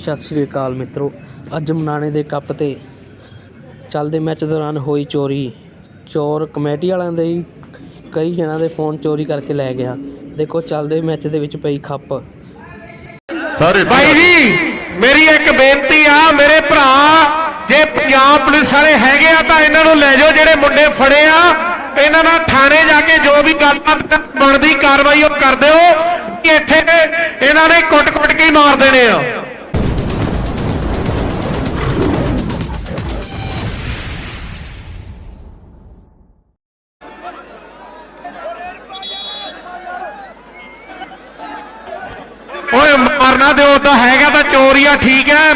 ਸਤਿ ਸ਼੍ਰੀ ਅਕਾਲ ਮਿੱਤਰੋ। ਅੱਜ ਮਨਾਣੇ ਦੇ ਕੱਪ ਤੇ ਚੱਲਦੇ ਮੈਚ ਦੌਰਾਨ ਹੋਈ ਚੋਰੀ। ਚੋਰ ਕਮੇਟੀ ਵਾਲਿਆਂ ਦੇ ਹੀ ਕਈ ਜਣਾਂ ਦੇ ਫੋਨ ਚੋਰੀ ਕਰਕੇ ਲੈ ਗਿਆ। ਦੇਖੋ ਚੱਲਦੇ ਮੈਚ ਦੇ ਵਿੱਚ ਪਈ ਖੱਪ। ਸਾਰੇ ਭਾਈ ਜੀ ਮੇਰੀ ਇੱਕ ਬੇਨਤੀ ਆ ਮੇਰੇ ਭਰਾ ਜੇ ਪੰਜਾਬ ਪੁਲਿਸ ਵਾਲੇ ਹੈਗੇ ਆ ਤਾਂ ਇਹਨਾਂ ਨੂੰ ਲੈ ਜਾਓ ਜਿਹੜੇ ਮੁੰਡੇ ਫੜੇ ਆ। ਇਹਨਾਂ ਨਾਲ ਥਾਣੇ ਜਾ ਕੇ ਜੋ ਵੀ ਗੱਲਬਾਤ ਬਣਦੀ ਕਾਰਵਾਈ ਉਹ ਕਰ ਦਿਓ। ਇੱਥੇ ਇਹਨਾਂ ਨੇ ਕੁੱਟ-ਕੁੱਟ ਕੇ ਹੀ ਮਾਰ ਦੇਣੇ ਆ। ਓਏ ਮਾਰਨਾ ਦਿਓ ਤਾਂ ਹੈਗਾ ਤਾਂ ਚੋਰੀਆ, ਠੀਕ ਹੈ।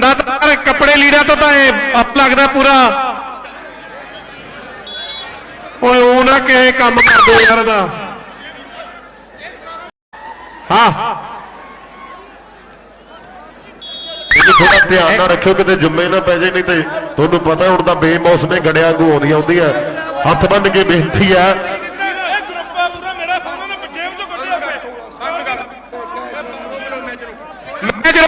ਬੰਦਾ ਤਾਂ ਕੱਪੜੇ ਲੀੜਿਆਂ ਤੋਂ ਤਾਂ ਇਹ ਅੱਪ ਲੱਗਦਾ ਪੂਰਾ। ਓਏ, ਉਹ ਨਾ ਕਿਸੇ ਕੰਮ ਕਰ ਦੋ ਯਾਰ ਇਹਦਾ। ਹਾਂ। ਤੁਸੀਂ ਥੋੜਾ ਧਿਆਨ ਨਾਲ ਰੱਖਿਓ, ਕਿਤੇ ਜੁੰਮੇ ਨਾ ਪੈ ਜਾਏ ਨਹੀਂ ਤੇ ਤੁਹਾਨੂੰ ਪਤਾ ਹੁਣ ਤਾਂ ਬੇਮੌਸਮੇ ਗੜਿਆਂ ਵਾਂਗੂ ਆਉਂਦੀਆਂ ਹੁੰਦੀਆਂ। ਹੱਥ ਬੰਨ ਕੇ ਬੇਨਤੀ ਆ ਇਹ ਗਰੁੱਪ ਆ ਪੂਰਾ ਮੇਰਾ ਫੋਨ ਉਹਨੇ ਜੇਬ ਚੋਂ ਕੱਢਿਆ ਹੋਇਆ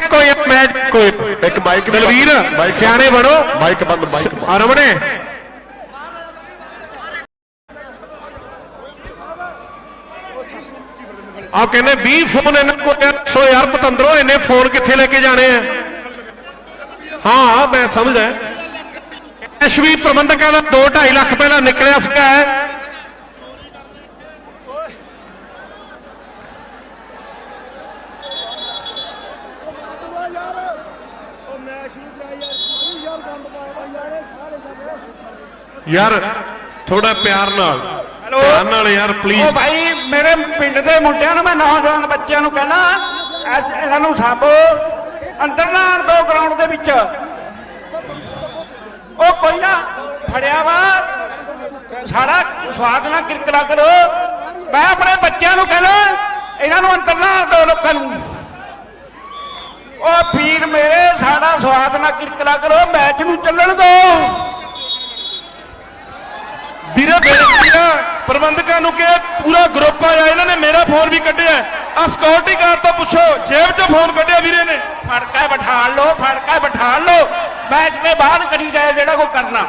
ਮੈਂ ਜਿਹੜਾ ਕੋਈ ਮੈਂ ਕੋਈ ਇੱਕ ਮਾਈਕ ਵੀ- ਦਲਵੀਰ ਮਾਈਕ- ਸਿਆਣੇ ਬਣੋ। ਮਾਈਕ ਬੰਦ ਮਾਈਕ ਬੰਦ। ਅਰਮਣੇ ਆ ਕਹਿੰਦੇ 20 ਫੋਨ ਇਹਨਾਂ ਕੋਲ ਆ, ਸੋ ਯਾਰ ਪਤੰਦਰੋ ਇਹਨੇ ਫੋਨ ਕਿੱਥੇ ਲੈ ਕੇ ਜਾਣੇ ਆ? ਹਾਂ ਮੈਂ ਸਮਝਦਾ। ਐਸ਼ਵੀ ਪ੍ਰਬੰਧਕਾਂ ਦਾ 2.5 ਲੱਖ ਪਹਿਲਾਂ ਨਿਕਲਿਆ ਸੀਗਾ। ਯਾਰ ਥੋੜਾ ਪਿਆਰ ਨਾਲ। ਪਿਆਰ ਨਾਲ ਯਾਰ ਉਹ ਪਲੀਜ਼ ਭਾਈ ਮੇਰੇ ਪਿੰਡ ਦੇ ਮੁੰਡਿਆਂ ਨੂੰ ਮੈਂ ਨੌਜਵਾਨ ਬੱਚਿਆਂ ਨੂੰ ਕਹਿਣਾ ਇਹਨਾਂ ਨੂੰ ਸਾਂਭੋ। ਅੰਦਰ ਨਾ ਆਉਣ ਦਿਓ ਗਰਾਊਂਡ ਦੇ ਵਿੱਚ। ਉਹ ਕੋਈ ਨਾ ਫੜਿਆ ਵਾ। ਸਾਰਾ ਸਵਾਦ ਨਾਲ ਕਿਰਕਰਾ ਕਰੋ। ਮੈਂ ਆਪਣੇ ਬੱਚਿਆਂ ਨੂੰ ਕਹਿਣਾ ਇਹਨਾਂ ਨੂੰ ਅੰਦਰ ਨਾ ਆਉਣ ਦਿਓ ਲੋਕਾਂ ਨੂੰ। ਉਹ ਵੀਰ ਮੇਰੇ ਸਾਡਾ ਸਵਾਦ ਨਾਲ ਕਿਰਕਰਾ ਕਰੋ ਮੈਚ ਨੂੰ ਚੱਲਣ ਦਿਓ ਵੀਰੇ ਬੇਨਤੀ ਆ ਪ੍ਰਬੰਧਕਾਂ ਨੂੰ ਕਿ ਪੂਰਾ ਗਰੁੱਪ ਆਇਆ ਇਹਨਾਂ ਨੇ ਮੇਰਾ ਫੋਨ ਵੀ ਕੱਢਿਆ। ਆ ਸਿਕਿਉਰਿਟੀ ਗਾਰਡ ਤੋਂ ਪੁੱਛੋ ਜੇਬ 'ਚੋਂ ਫੋਨ ਕੱਢਿਆ ਵੀਰੇ ਨੇ। ਫੜ ਕੇ ਬਿਠਾ ਲਓ ਫੜ ਕੇ ਬਿਠਾ ਲਓ। ਮੈਚ ਦੇ ਬਾਹਰ ਕਰੀ ਗਏ ਜਿਹੜਾ ਕੋ ਕਰਨਾ।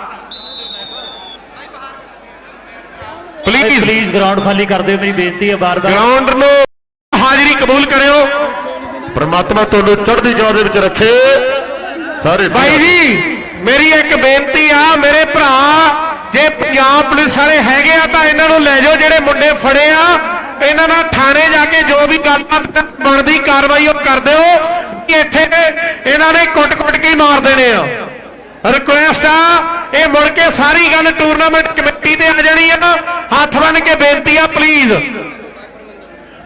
ਪਲੀਜ਼ ਪਲੀਜ਼ ਗਰਾਊਂਡ ਖਾਲੀ ਕਰ ਦਿਓ ਮੇਰੀ ਬੇਨਤੀ ਹੈ ਬਾਰ-ਬਾਰ। ਗਰਾਊਂਡ ਨੂੰ ਪ੍ਰਮਾਤਮਾ ਤੁਹਾਨੂੰ ਚੜ੍ਹਦੀ ਜੋਤ ਦੇ ਵਿੱਚ ਰੱਖੇ। ਸਾਰੇ ਭਾਈ ਜੀ ਮੇਰੀ ਇੱਕ ਬੇਨਤੀ ਆ ਮੇਰੇ ਭਰਾ ਜੇ ਪੰਜਾਬ ਪੁਲਿਸ ਵਾਲੇ ਹੈਗੇ ਆ ਤਾਂ ਇਹਨਾਂ ਨੂੰ ਲੈ ਜਾਓ ਜਿਹੜੇ ਮੁੰਡੇ ਫੜੇ ਆ। ਇਹਨਾਂ ਨਾਲ ਥਾਣੇ ਜਾ ਕੇ ਜੋ ਵੀ ਗੱਲਬਾਤ ਬਣਦੀ ਕਾਰਵਾਈ ਉਹ ਕਰ ਦਿਓ। ਇੱਥੇ ਇਹਨਾਂ ਨੇ ਕੁੱਟ-ਕੁੱਟ ਕੇ ਮਾਰ ਦੇਣੇ ਆ। ਰਿਕੁਐਸਟ ਆ ਇਹ ਮੁੜ ਕੇ ਸਾਰੀ ਗੱਲ ਟੂਰਨਾਮੈਂਟ ਕਮੇਟੀ ਤੇ ਆ ਜਾਣੀ ਆ। ਹੱਥ ਬੰਨ ਕੇ ਬੇਨਤੀ ਆ ਪਲੀਜ਼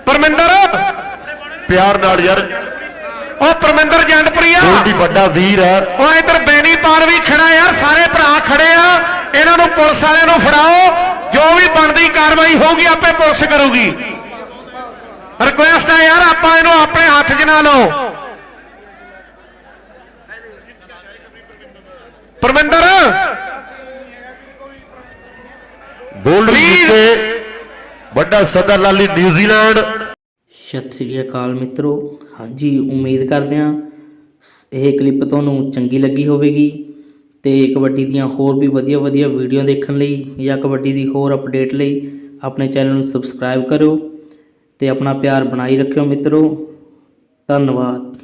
ਪਰਮਿੰਦਰ ਪਿਆਰ ਨਾਲ ਯਾਰ। ਉਹ ਪਰਮਿੰਦਰ ਜੰਡਪ੍ਰੀਆ ਗੋਲਡੀ ਵੱਡਾ ਵੀਰ ਹੈ। ਉਹ ਇਧਰ ਬੈਣੀ ਪਾਰ ਵੀ ਖੜਾ ਯਾਰ ਸਾਰੇ ਭਰਾ ਖੜੇ ਆ। ਇਹਨਾਂ ਨੂੰ ਪੁਲਿਸ ਵਾਲਿਆਂ ਨੂੰ ਫੜਾਓ। ਜੋ ਵੀ ਬਣਦੀ ਕਾਰਵਾਈ ਹੋਊਗੀ ਆਪੇ ਪੁਲਿਸ ਕਰੂਗੀ। ਰਿਕੁਐਸਟ ਆ ਯਾਰ ਆਪਾਂ ਇਹਨੂੰ ਆਪਣੇ ਹੱਥ 'ਚ ਨਾ ਲਓ। ਪਰਮਿੰਦਰ! Gold Please। ਤੇ ਵੱਡਾ ਸਦਾ ਲਾਲੀ ਨਿਊਜ਼ੀਲੈਂਡ। ਸਤਿ ਸ਼੍ਰੀ ਅਕਾਲ ਮਿੱਤਰੋ। ਹਾਂਜੀ, ਉਮੀਦ ਕਰਦੇ ਹਾਂ ਸ- ਇਹ ਕਲਿੱਪ ਤੁਹਾਨੂੰ ਚੰਗੀ ਲੱਗੀ ਹੋਵੇਗੀ ਤੇ ਕਬੱਡੀ ਦੀਆਂ ਹੋਰ ਵੀ ਵਧੀਆ ਵਧੀਆ ਵੀਡੀਓ ਦੇਖਣ ਲਈ ਜਾਂ ਕਬੱਡੀ ਦੀ ਹੋਰ ਅਪਡੇਟ ਲਈ ਆਪਣੇ ਚੈਨਲ ਨੂੰ ਸਬਸਕ੍ਰਾਈਬ ਕਰੋ ਤੇ ਆਪਣਾ ਪਿਆਰ ਬਣਾਈ ਰੱਖਿਓ ਮਿੱਤਰੋ। ਧੰਨਵਾਦ।